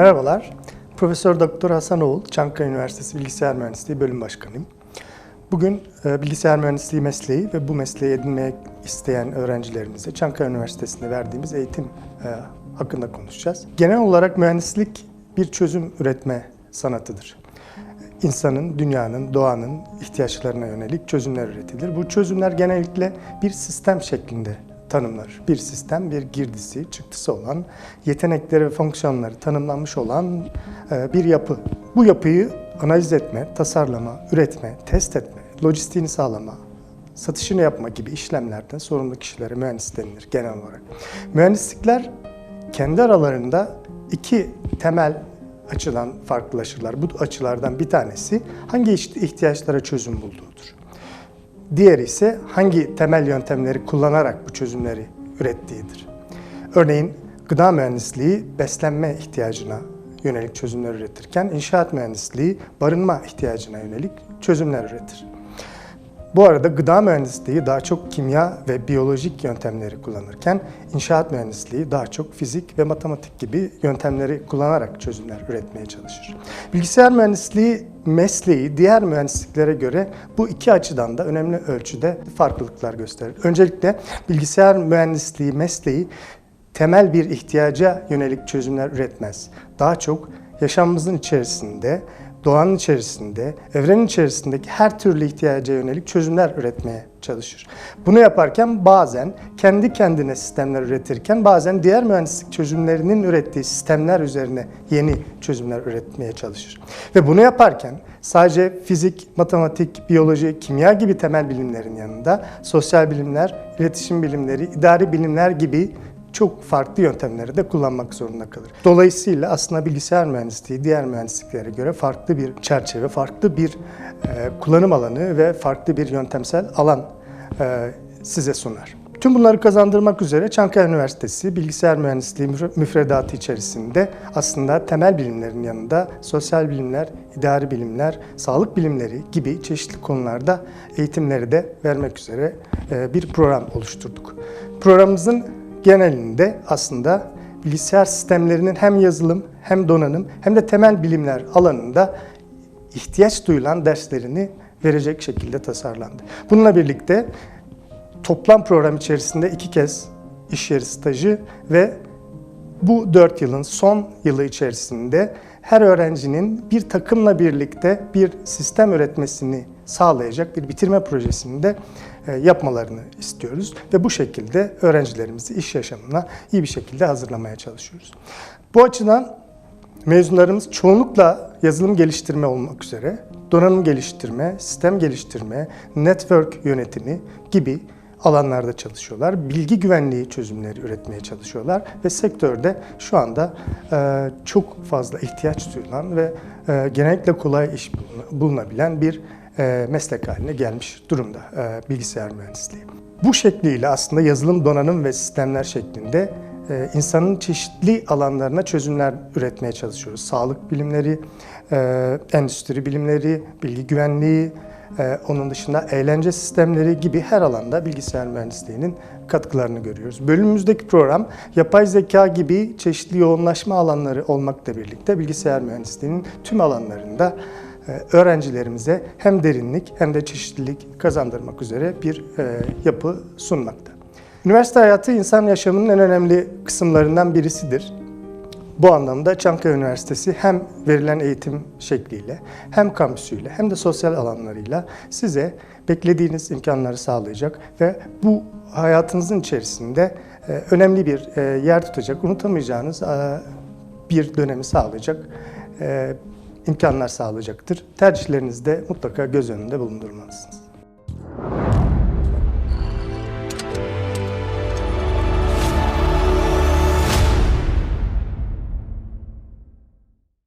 Merhabalar. Profesör Doktor Hasan Oğul, Çankaya Üniversitesi Bilgisayar Mühendisliği Bölüm Başkanıyım. Bugün e, bilgisayar mühendisliği mesleği ve bu mesleği edinmek isteyen öğrencilerimize Çankaya Üniversitesi'nde verdiğimiz eğitim e, hakkında konuşacağız. Genel olarak mühendislik bir çözüm üretme sanatıdır. İnsanın, dünyanın, doğanın ihtiyaçlarına yönelik çözümler üretilir. Bu çözümler genellikle bir sistem şeklinde tanımlar. Bir sistem, bir girdisi, çıktısı olan, yetenekleri ve fonksiyonları tanımlanmış olan e, bir yapı. Bu yapıyı analiz etme, tasarlama, üretme, test etme, lojistiğini sağlama, satışını yapma gibi işlemlerden sorumlu kişilere mühendis denilir genel olarak. Mühendislikler kendi aralarında iki temel açıdan farklılaşırlar. Bu açılardan bir tanesi hangi ihtiyaçlara çözüm bulduğudur. Diğeri ise hangi temel yöntemleri kullanarak bu çözümleri ürettiğidir. Örneğin gıda mühendisliği beslenme ihtiyacına yönelik çözümler üretirken inşaat mühendisliği barınma ihtiyacına yönelik çözümler üretir. Bu arada gıda mühendisliği daha çok kimya ve biyolojik yöntemleri kullanırken inşaat mühendisliği daha çok fizik ve matematik gibi yöntemleri kullanarak çözümler üretmeye çalışır. Bilgisayar mühendisliği mesleği diğer mühendisliklere göre bu iki açıdan da önemli ölçüde farklılıklar gösterir. Öncelikle bilgisayar mühendisliği mesleği temel bir ihtiyaca yönelik çözümler üretmez. Daha çok yaşamımızın içerisinde doğanın içerisinde, evrenin içerisindeki her türlü ihtiyaca yönelik çözümler üretmeye çalışır. Bunu yaparken bazen kendi kendine sistemler üretirken bazen diğer mühendislik çözümlerinin ürettiği sistemler üzerine yeni çözümler üretmeye çalışır. Ve bunu yaparken sadece fizik, matematik, biyoloji, kimya gibi temel bilimlerin yanında sosyal bilimler, iletişim bilimleri, idari bilimler gibi çok farklı yöntemleri de kullanmak zorunda kalır. Dolayısıyla aslında bilgisayar mühendisliği diğer mühendisliklere göre farklı bir çerçeve, farklı bir e, kullanım alanı ve farklı bir yöntemsel alan e, size sunar. Tüm bunları kazandırmak üzere Çankaya Üniversitesi bilgisayar mühendisliği müfredatı içerisinde aslında temel bilimlerin yanında sosyal bilimler, idari bilimler, sağlık bilimleri gibi çeşitli konularda eğitimleri de vermek üzere e, bir program oluşturduk. Programımızın genelinde aslında bilgisayar sistemlerinin hem yazılım hem donanım hem de temel bilimler alanında ihtiyaç duyulan derslerini verecek şekilde tasarlandı. Bununla birlikte toplam program içerisinde iki kez iş yeri stajı ve bu dört yılın son yılı içerisinde her öğrencinin bir takımla birlikte bir sistem üretmesini sağlayacak bir bitirme projesini de yapmalarını istiyoruz ve bu şekilde öğrencilerimizi iş yaşamına iyi bir şekilde hazırlamaya çalışıyoruz. Bu açıdan mezunlarımız çoğunlukla yazılım geliştirme olmak üzere donanım geliştirme, sistem geliştirme, network yönetimi gibi alanlarda çalışıyorlar. Bilgi güvenliği çözümleri üretmeye çalışıyorlar ve sektörde şu anda e, çok fazla ihtiyaç duyulan ve e, genellikle kolay iş bulunabilen bir e, meslek haline gelmiş durumda e, bilgisayar mühendisliği. Bu şekliyle aslında yazılım, donanım ve sistemler şeklinde e, insanın çeşitli alanlarına çözümler üretmeye çalışıyoruz. Sağlık bilimleri, endüstri bilimleri, bilgi güvenliği, onun dışında eğlence sistemleri gibi her alanda bilgisayar mühendisliğinin katkılarını görüyoruz. Bölümümüzdeki program yapay zeka gibi çeşitli yoğunlaşma alanları olmakla birlikte bilgisayar mühendisliğinin tüm alanlarında e, öğrencilerimize hem derinlik hem de çeşitlilik kazandırmak üzere bir e, yapı sunmakta. Üniversite hayatı insan yaşamının en önemli kısımlarından birisidir. Bu anlamda Çankaya Üniversitesi hem verilen eğitim şekliyle hem kampüsüyle hem de sosyal alanlarıyla size beklediğiniz imkanları sağlayacak ve bu hayatınızın içerisinde e, önemli bir yer tutacak, unutamayacağınız bir dönemi sağlayacak imkanlar sağlayacaktır. Tercihlerinizde mutlaka göz önünde bulundurmalısınız.